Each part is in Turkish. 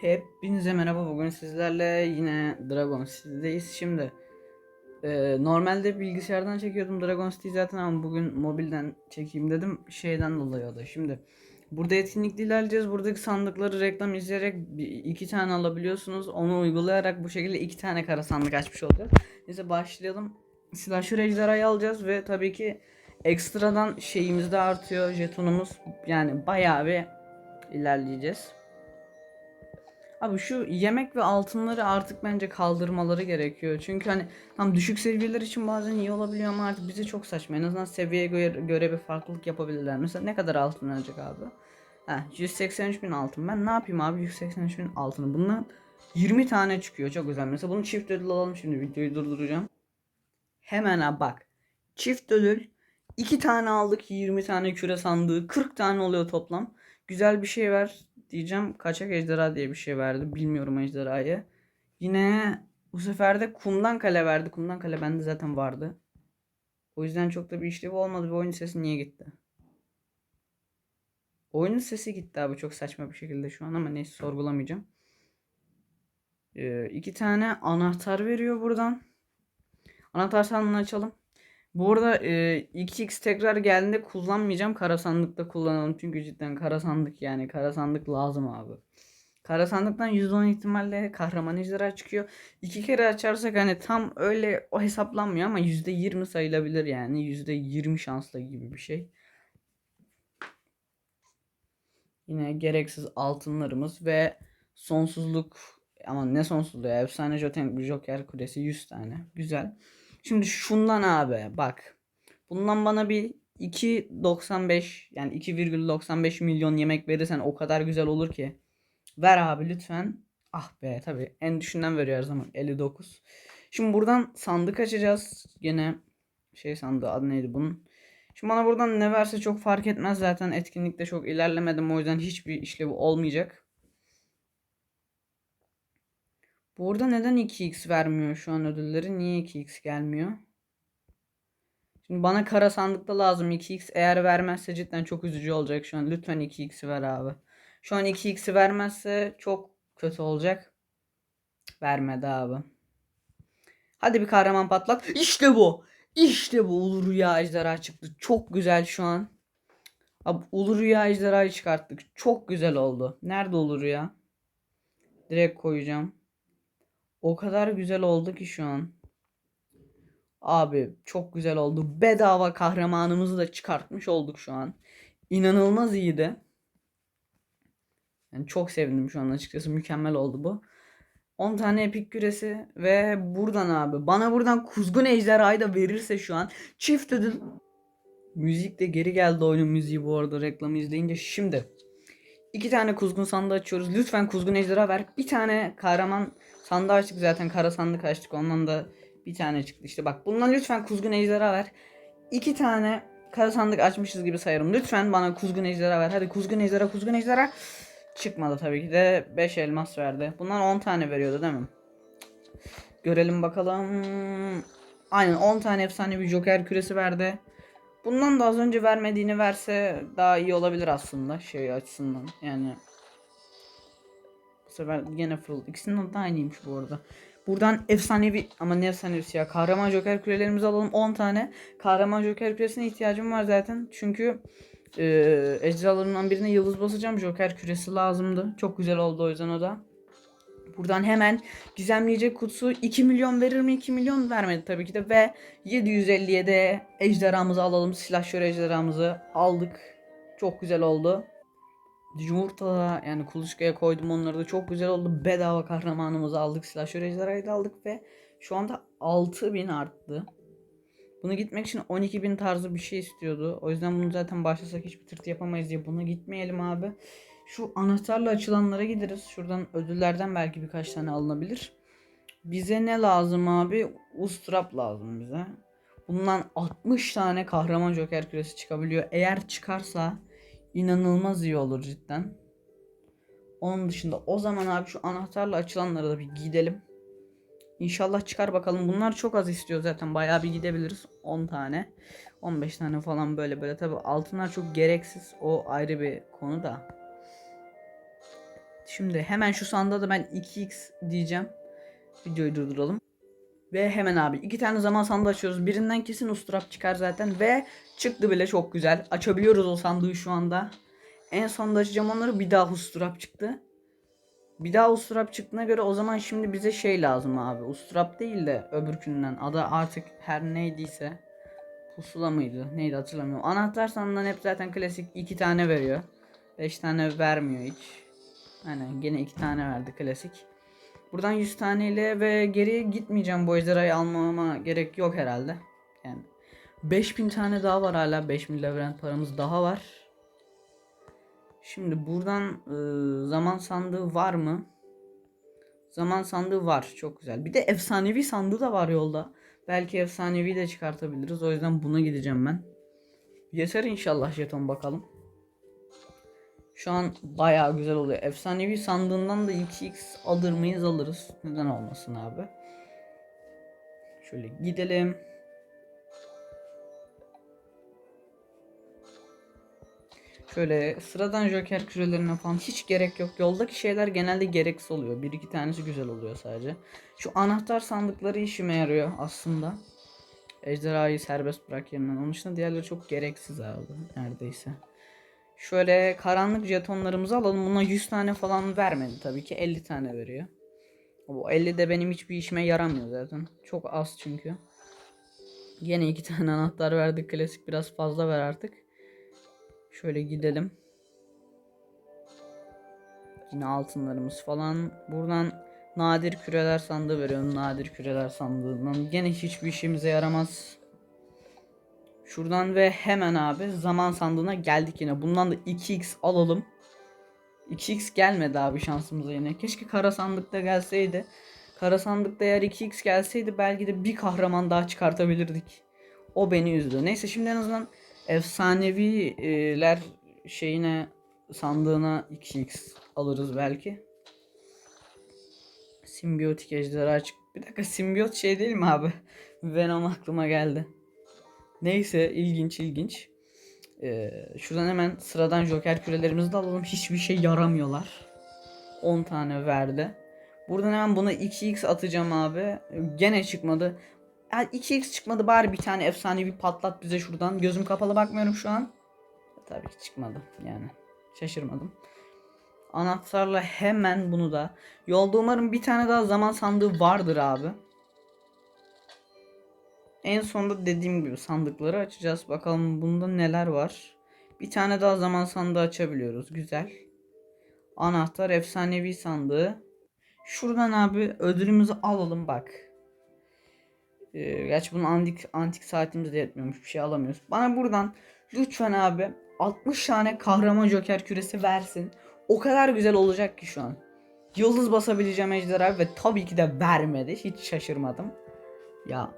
Hepinize merhaba. Bugün sizlerle yine Dragon City'deyiz. Şimdi e, normalde bilgisayardan çekiyordum Dragon City zaten ama bugün mobilden çekeyim dedim. Şeyden dolayı o da. Şimdi burada etkinlikle ilerleyeceğiz. Buradaki sandıkları reklam izleyerek iki tane alabiliyorsunuz. Onu uygulayarak bu şekilde iki tane kara sandık açmış olacağız. Neyse başlayalım. Slasher ejderhayı alacağız ve tabii ki ekstradan şeyimiz de artıyor. Jetonumuz yani bayağı bir ilerleyeceğiz. Abi şu yemek ve altınları artık bence kaldırmaları gerekiyor. Çünkü hani tam düşük seviyeler için bazen iyi olabiliyor ama artık bize çok saçma. En azından seviyeye göre, bir farklılık yapabilirler. Mesela ne kadar altın verecek abi? Heh, 183 bin altın. Ben ne yapayım abi 183 bin altını? Bundan 20 tane çıkıyor. Çok güzel. Mesela bunu çift ödül alalım şimdi. Videoyu durduracağım. Hemen ha bak. Çift ödül. 2 tane aldık 20 tane küre sandığı. 40 tane oluyor toplam. Güzel bir şey ver diyeceğim. Kaçak ejderha diye bir şey verdi. Bilmiyorum ejderhayı. Yine bu sefer de kumdan kale verdi. Kumdan kale bende zaten vardı. O yüzden çok da bir işlevi olmadı. Bir oyun sesi niye gitti? Oyunun sesi gitti abi çok saçma bir şekilde şu an ama neyse sorgulamayacağım. Ee, iki tane anahtar veriyor buradan. Anahtar açalım. Bu arada e, 2x tekrar geldiğinde kullanmayacağım. Kara sandıkta kullanalım. Çünkü cidden kara sandık yani. Kara sandık lazım abi. Kara sandıktan %10 ihtimalle kahraman ejderha çıkıyor. İki kere açarsak hani tam öyle o hesaplanmıyor ama %20 sayılabilir yani. %20 şansla gibi bir şey. Yine gereksiz altınlarımız ve sonsuzluk ama ne sonsuzluğu ya efsane Joten Joker Kulesi 100 tane. Güzel. Şimdi şundan abi bak. Bundan bana bir 2.95 yani 2,95 milyon yemek verirsen o kadar güzel olur ki. Ver abi lütfen. Ah be tabi en düşünden veriyor her zaman 59. Şimdi buradan sandık açacağız. Gene şey sandığı adı neydi bunun? Şimdi bana buradan ne verse çok fark etmez zaten etkinlikte çok ilerlemedim o yüzden hiçbir işlevi olmayacak. Burada neden 2x vermiyor şu an ödülleri? Niye 2x gelmiyor? Şimdi bana kara sandıkta lazım 2x. Eğer vermezse cidden çok üzücü olacak şu an. Lütfen 2x'i ver abi. Şu an 2x'i vermezse çok kötü olacak. Vermedi abi. Hadi bir kahraman patlat. İşte bu. İşte bu. Ulu Rüya Ejderha çıktı. Çok güzel şu an. Abi Ulu Rüya Ejderha'yı çıkarttık. Çok güzel oldu. Nerede Ulu Rüya? Direkt koyacağım. O kadar güzel oldu ki şu an. Abi çok güzel oldu. Bedava kahramanımızı da çıkartmış olduk şu an. İnanılmaz iyiydi. Yani çok sevindim şu an açıkçası. Mükemmel oldu bu. 10 tane epik küresi ve buradan abi bana buradan kuzgun ejderhayı da verirse şu an çift ödül müzik de geri geldi oyunun müziği bu arada reklamı izleyince şimdi iki tane kuzgun sandığı açıyoruz lütfen kuzgun ejderha ver bir tane kahraman sandığı açtık zaten kara sandık açtık ondan da bir tane çıktı işte bak bundan lütfen kuzgun ejderha ver iki tane kara sandık açmışız gibi sayarım lütfen bana kuzgun ejderha ver hadi kuzgun ejderha kuzgun ejderha Çıkmadı tabii ki de 5 elmas verdi. Bundan 10 tane veriyordu değil mi? Görelim bakalım. Aynen 10 tane efsane bir joker küresi verdi. Bundan da az önce vermediğini verse daha iyi olabilir aslında şey açısından. Yani sefer yine full. İkisinin adı aynıymış bu arada. Buradan efsanevi ama ne efsanevisi ya. Kahraman joker kürelerimizi alalım 10 tane. Kahraman joker küresine ihtiyacım var zaten. Çünkü ee, ejderhalarından birine yıldız basacağım. Joker küresi lazımdı. Çok güzel oldu o yüzden o da. Buradan hemen gizemleyecek kutusu 2 milyon verir mi? 2 milyon vermedi tabii ki de. Ve 750'ye de ejderhamızı alalım. Silahşör ejderhamızı aldık. Çok güzel oldu. Yumurta yani kuluçkaya koydum onları da çok güzel oldu. Bedava kahramanımızı aldık. Silahşör ejderhayı da aldık ve şu anda 6000 arttı. Bunu gitmek için 12.000 tarzı bir şey istiyordu. O yüzden bunu zaten başlasak hiçbir tırtı yapamayız diye buna gitmeyelim abi. Şu anahtarla açılanlara gideriz. Şuradan ödüllerden belki birkaç tane alınabilir. Bize ne lazım abi? Ustrap lazım bize. Bundan 60 tane kahraman joker küresi çıkabiliyor. Eğer çıkarsa inanılmaz iyi olur cidden. Onun dışında o zaman abi şu anahtarla açılanlara da bir gidelim. İnşallah çıkar bakalım. Bunlar çok az istiyor zaten. Bayağı bir gidebiliriz. 10 tane. 15 tane falan böyle böyle. Tabi altınlar çok gereksiz. O ayrı bir konu da. Şimdi hemen şu sandığa da ben 2x diyeceğim. Videoyu durduralım. Ve hemen abi iki tane zaman sandığı açıyoruz. Birinden kesin usturap çıkar zaten. Ve çıktı bile çok güzel. Açabiliyoruz o sandığı şu anda. En sonunda açacağım onları bir daha usturap çıktı. Bir daha usturap çıktığına göre o zaman şimdi bize şey lazım abi. Usturap değil de öbürkünden. Adı artık her neydiyse. Pusula mıydı? Neydi hatırlamıyorum. Anahtar sandığından hep zaten klasik iki tane veriyor. Beş tane vermiyor hiç. Aynen gene iki tane verdi klasik. Buradan 100 taneyle ve geriye gitmeyeceğim bu ejderhayı almama gerek yok herhalde. Yani 5000 tane daha var hala 5000 labirent paramız daha var. Şimdi buradan ıı, zaman sandığı var mı? Zaman sandığı var çok güzel. Bir de efsanevi sandığı da var yolda. Belki efsanevi de çıkartabiliriz. O yüzden buna gideceğim ben. Yeter inşallah jeton bakalım. Şu an bayağı güzel oluyor. Efsanevi sandığından da 2x alır mıyız alırız. Neden olmasın abi. Şöyle gidelim. Şöyle sıradan joker kürelerine falan hiç gerek yok. Yoldaki şeyler genelde gereksiz oluyor. Bir iki tanesi güzel oluyor sadece. Şu anahtar sandıkları işime yarıyor aslında. Ejderhayı serbest bırak yerinden. Onun dışında diğerleri çok gereksiz abi. Neredeyse. Şöyle karanlık jetonlarımızı alalım. Buna 100 tane falan vermedi tabii ki. 50 tane veriyor. Bu 50 de benim hiçbir işime yaramıyor zaten. Çok az çünkü. Yine iki tane anahtar verdik. Klasik biraz fazla ver artık. Şöyle gidelim. Yine altınlarımız falan. Buradan nadir küreler sandığı veriyorum. Nadir küreler sandığından. Gene hiçbir işimize yaramaz. Şuradan ve hemen abi zaman sandığına geldik yine. Bundan da 2x alalım. 2x gelmedi abi şansımıza yine. Keşke kara sandıkta gelseydi. Kara sandıkta eğer 2x gelseydi belki de bir kahraman daha çıkartabilirdik. O beni üzdü. Neyse şimdi en azından efsaneviler şeyine sandığına 2x alırız belki. Simbiyotik ejderha çık. Bir dakika simbiyot şey değil mi abi? Venom aklıma geldi. Neyse ilginç ilginç. Ee, şuradan hemen sıradan joker kürelerimizi de alalım. Hiçbir şey yaramıyorlar. 10 tane verdi. Buradan hemen buna 2x atacağım abi. Gene çıkmadı. Ya 2x çıkmadı bari bir tane efsanevi patlat bize şuradan. Gözüm kapalı bakmıyorum şu an. Tabii ki çıkmadı yani. Şaşırmadım. Anahtarla hemen bunu da. Yolda umarım bir tane daha zaman sandığı vardır abi. En sonunda dediğim gibi sandıkları açacağız. Bakalım bunda neler var. Bir tane daha zaman sandığı açabiliyoruz. Güzel. Anahtar efsanevi sandığı. Şuradan abi ödülümüzü alalım bak. Ee, gerçi bunun antik, antik saatimiz de yetmiyormuş. Bir şey alamıyoruz. Bana buradan lütfen abi 60 tane kahraman joker küresi versin. O kadar güzel olacak ki şu an. Yıldız basabileceğim ejderha ve tabii ki de vermedi. Hiç şaşırmadım. Ya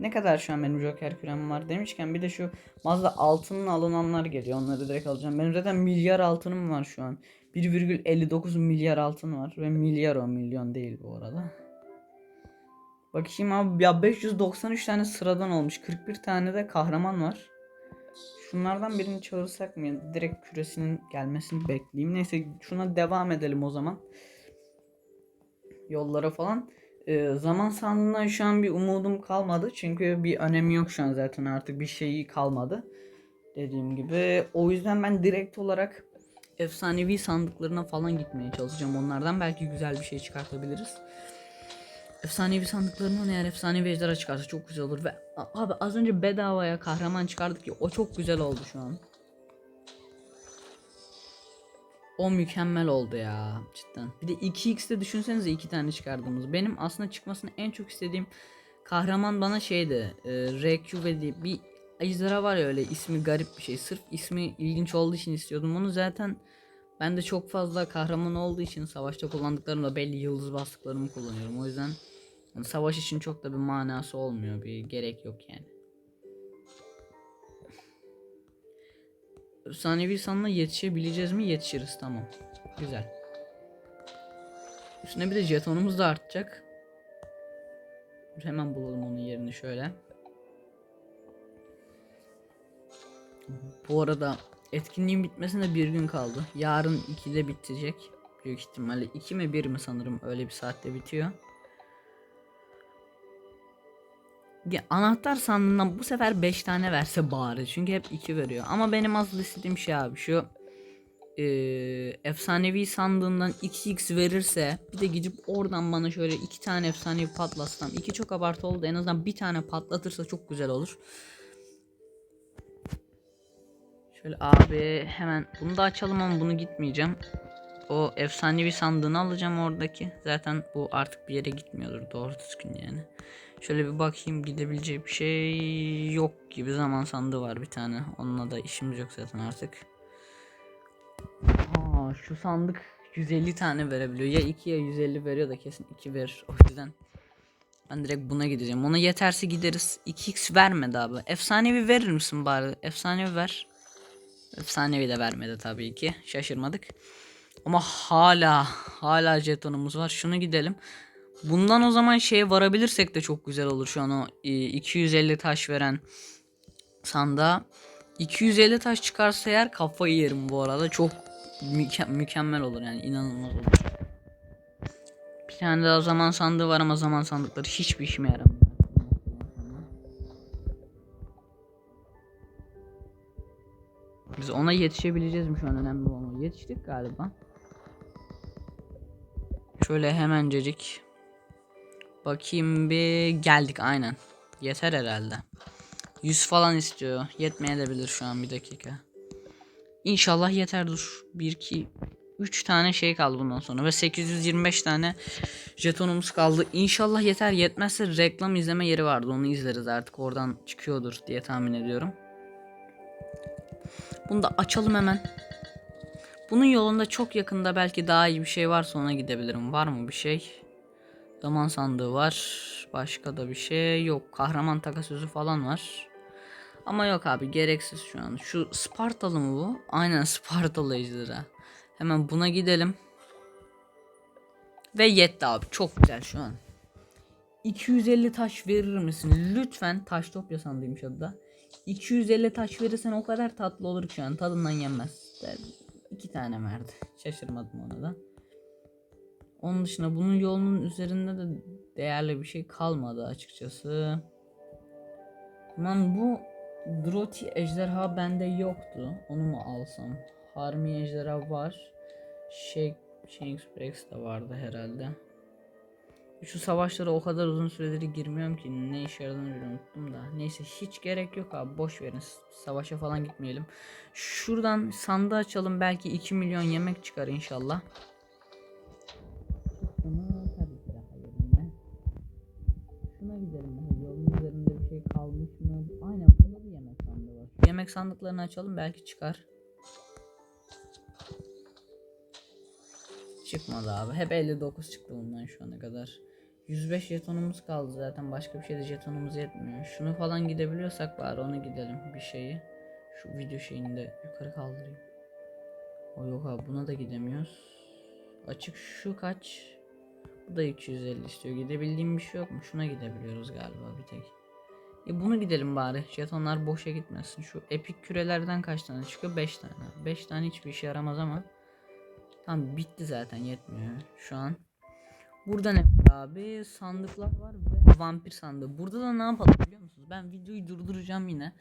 ne kadar şu an benim Joker kürem var demişken bir de şu Mazda altının alınanlar geliyor. Onları direkt alacağım. Benim zaten milyar altınım var şu an. 1,59 milyar altın var. Ve milyar o milyon değil bu arada. Bakayım abi ya 593 tane sıradan olmuş. 41 tane de kahraman var. Şunlardan birini çağırsak mı? Direkt küresinin gelmesini bekleyeyim. Neyse şuna devam edelim o zaman. Yollara falan. Ee, zaman sandığından şu an bir umudum kalmadı. Çünkü bir önemi yok şu an zaten artık bir şeyi kalmadı. Dediğim gibi. O yüzden ben direkt olarak efsanevi sandıklarına falan gitmeye çalışacağım. Onlardan belki güzel bir şey çıkartabiliriz. Efsanevi sandıklarından eğer efsanevi ejderha çıkarsa çok güzel olur. Ve abi az önce bedavaya kahraman çıkardık ya o çok güzel oldu şu an. O mükemmel oldu ya cidden. Bir de 2x'te düşünsenize iki tane çıkardığımız. Benim aslında çıkmasını en çok istediğim kahraman bana şeydi. E, RQ diye bir ejderha var ya öyle ismi garip bir şey. Sırf ismi ilginç olduğu için istiyordum. Onu zaten ben de çok fazla kahraman olduğu için savaşta kullandıklarımda belli yıldız bastıklarımı kullanıyorum. O yüzden yani savaş için çok da bir manası olmuyor. Bir gerek yok yani. Efsanevi sanına yetişebileceğiz mi? Yetişiriz tamam. Güzel. Üstüne bir de jetonumuz da artacak. Hemen bulalım onun yerini şöyle. Bu arada Etkinliğin bitmesine bir gün kaldı. Yarın 2'de bitecek. Büyük ihtimalle 2 mi 1 mi sanırım öyle bir saatte bitiyor. Anahtar sandığından bu sefer 5 tane verse bari. Çünkü hep 2 veriyor. Ama benim asıl istediğim şey abi şu eee, efsanevi sandığından 2x verirse bir de gidip oradan bana şöyle iki tane efsanevi patlatsam. iki çok abartı oldu. En azından bir tane patlatırsa çok güzel olur. Şöyle abi hemen bunu da açalım ama bunu gitmeyeceğim. O efsanevi sandığını alacağım oradaki. Zaten bu artık bir yere gitmiyordur doğru düzgün yani. Şöyle bir bakayım gidebileceği bir şey yok gibi zaman sandığı var bir tane. Onunla da işimiz yok zaten artık. Aa, şu sandık 150 tane verebiliyor. Ya 2 ya 150 veriyor da kesin 2 verir. O yüzden ben direkt buna gideceğim. Ona yeterse gideriz. 2x vermedi abi. Efsanevi verir misin bari? Efsanevi ver. Efsanevi de vermedi tabii ki. Şaşırmadık. Ama hala hala jetonumuz var. Şunu gidelim. Bundan o zaman şeye varabilirsek de çok güzel olur şu an o e, 250 taş veren sandığa. 250 taş çıkarsa eğer kafayı yerim bu arada. Çok müke- mükemmel olur yani inanılmaz olur. Bir tane daha zaman sandığı var ama zaman sandıkları hiçbir işime yaramıyor. Biz ona yetişebileceğiz mi şu an önemli olan. Yetiştik galiba. Şöyle hemencecik. Bakayım bir geldik aynen. Yeter herhalde. 100 falan istiyor. Yetmeyebilir şu an bir dakika. İnşallah yeter dur. 1 2 3 tane şey kaldı bundan sonra ve 825 tane jetonumuz kaldı. İnşallah yeter. Yetmezse reklam izleme yeri vardı. Onu izleriz artık. Oradan çıkıyordur diye tahmin ediyorum. Bunu da açalım hemen. Bunun yolunda çok yakında belki daha iyi bir şey varsa ona gidebilirim. Var mı bir şey? Zaman sandığı var. Başka da bir şey yok. Kahraman takasözü falan var. Ama yok abi gereksiz şu an. Şu Spartalı mı bu? Aynen Spartalı ejderha. Hemen buna gidelim. Ve yetti abi. Çok güzel şu an. 250 taş verir misin? Lütfen taş topya sandığıymış adı da. 250 taş verirsen o kadar tatlı olur ki şu an. Tadından yenmez. İki tane verdi. Şaşırmadım ona da. Onun dışında bunun yolunun üzerinde de değerli bir şey kalmadı açıkçası. Lan bu Droti ejderha bende yoktu. Onu mu alsam? Harmi ejderha var. Shake Shanks de vardı herhalde. Şu savaşlara o kadar uzun süredir girmiyorum ki ne işe yaradığını unuttum da. Neyse hiç gerek yok abi boş verin. Savaşa falan gitmeyelim. Şuradan sandığı açalım belki 2 milyon yemek çıkar inşallah. Yemek sandıklarını açalım belki çıkar. Çıkmadı abi. Hep 59 çıktı bundan şu ana kadar. 105 jetonumuz kaldı zaten. Başka bir şeyde jetonumuz yetmiyor. Şunu falan gidebiliyorsak bari onu gidelim bir şeyi. Şu video şeyini de yukarı kaldırayım. O yok abi buna da gidemiyoruz. Açık şu kaç? Bu da 250 istiyor. Gidebildiğim bir şey yok mu? Şuna gidebiliyoruz galiba bir tek. E bunu gidelim bari. Jetonlar boşa gitmesin. Şu epik kürelerden kaç tane çıkıyor? 5 tane. 5 tane hiçbir işe yaramaz ama. Tam bitti zaten yetmiyor şu an. Burada ne abi? Sandıklar var ve vampir sandığı. Burada da ne yapalım biliyor musunuz? Ben videoyu durduracağım yine.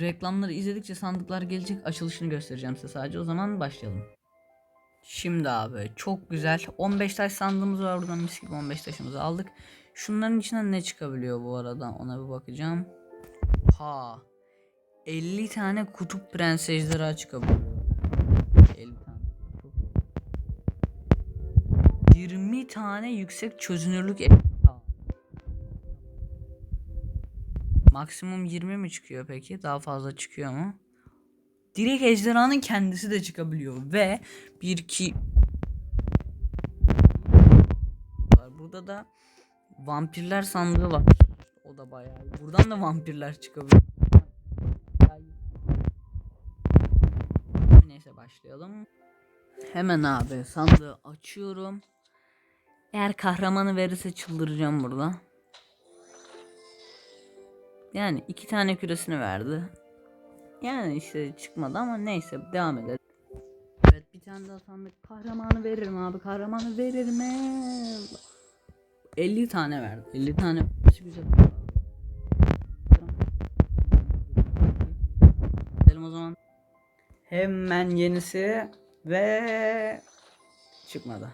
Reklamları izledikçe sandıklar gelecek. Açılışını göstereceğim size sadece. O zaman başlayalım. Şimdi abi çok güzel. 15 taş sandığımız var buradan mis gibi 15 taşımızı aldık. Şunların içinden ne çıkabiliyor bu arada ona bir bakacağım. Ha. 50 tane kutup prens ejderha çıkabiliyor. 50 tane. Çok 20 tane yüksek çözünürlük ejderha. Maksimum 20 mi çıkıyor peki? Daha fazla çıkıyor mu? Direkt ejderhanın kendisi de çıkabiliyor ve 1 2 Burada da vampirler sandığı var. O da bayağı iyi. Buradan da vampirler çıkabiliyor. Neyse başlayalım. Hemen abi sandığı açıyorum. Eğer kahramanı verirse çıldıracağım burada. Yani iki tane küresini verdi. Yani işte çıkmadı ama neyse devam edelim. Evet bir tane daha sandık. Kahramanı veririm abi. Kahramanı veririm. 50 tane verdi. 50 tane. Güzel. Gidelim o zaman. Hemen yenisi ve çıkmadı.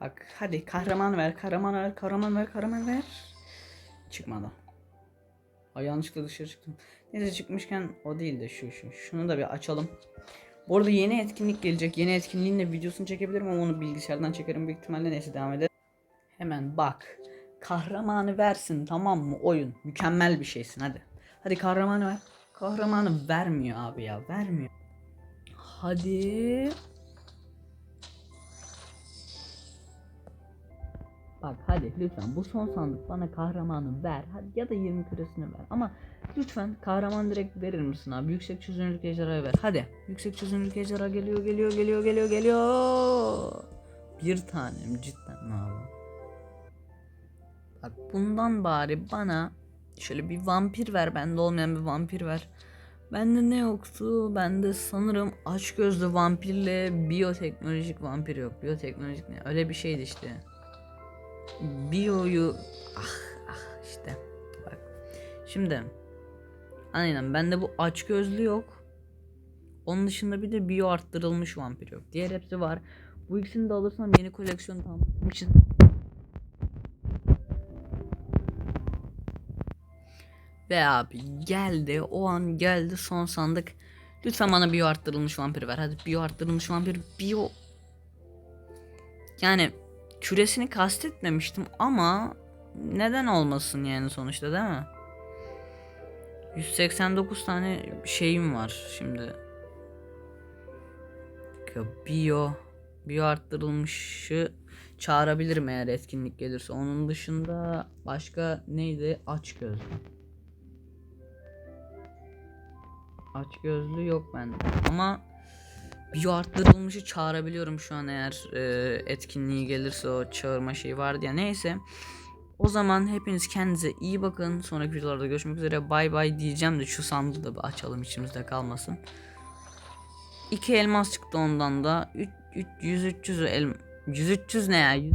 Bak hadi kahraman ver, kahraman ver, kahraman ver, kahraman ver. Çıkmadı. Ay yanlışlıkla dışarı çıktım. Neyse çıkmışken o değil de şu şu. Şunu da bir açalım. Bu arada yeni etkinlik gelecek. Yeni etkinliğin de videosunu çekebilirim ama onu bilgisayardan çekerim büyük ihtimalle. Neyse devam edelim. Hemen bak. Kahramanı versin tamam mı oyun? Mükemmel bir şeysin hadi. Hadi kahramanı ver. Kahramanı vermiyor abi ya vermiyor. Hadi. Bak hadi lütfen bu son sandık bana kahramanı ver. Hadi ya da 20 küresini ver. Ama lütfen kahraman direkt verir misin abi? Yüksek çözünürlük ejderhayı ver. Hadi. Yüksek çözünürlük ejderha geliyor geliyor geliyor geliyor geliyor. Bir tanem cidden abi? Bak bundan bari bana şöyle bir vampir ver. Bende olmayan bir vampir ver. Bende ne yoktu? Bende sanırım aç gözlü vampirle biyoteknolojik vampir yok. Biyoteknolojik ne? Öyle bir şeydi işte. Bio'yu ah ah işte bak. Şimdi aynen bende bu aç gözlü yok. Onun dışında bir de bio arttırılmış vampir yok. Diğer hepsi var. Bu ikisini de alırsam yeni koleksiyon tamamlamak için Ve abi geldi o an geldi son sandık. Lütfen bana bio arttırılmış vampir ver. Hadi bio arttırılmış vampir bio. Yani küresini kastetmemiştim ama neden olmasın yani sonuçta değil mi? 189 tane şeyim var şimdi. Ya Bio bio arttırılmışı çağırabilirim eğer etkinlik gelirse. Onun dışında başka neydi? Aç gözlü. Aç gözlü yok bende. Ama bio arttırılmışı çağırabiliyorum şu an eğer e, etkinliği gelirse o çağırma şeyi vardı ya neyse. O zaman hepiniz kendinize iyi bakın. Sonraki videolarda görüşmek üzere. Bay bay diyeceğim de şu sandığı da açalım içimizde kalmasın. İki elmas çıktı ondan da. 100 300 elm 100 300 ne ya? 100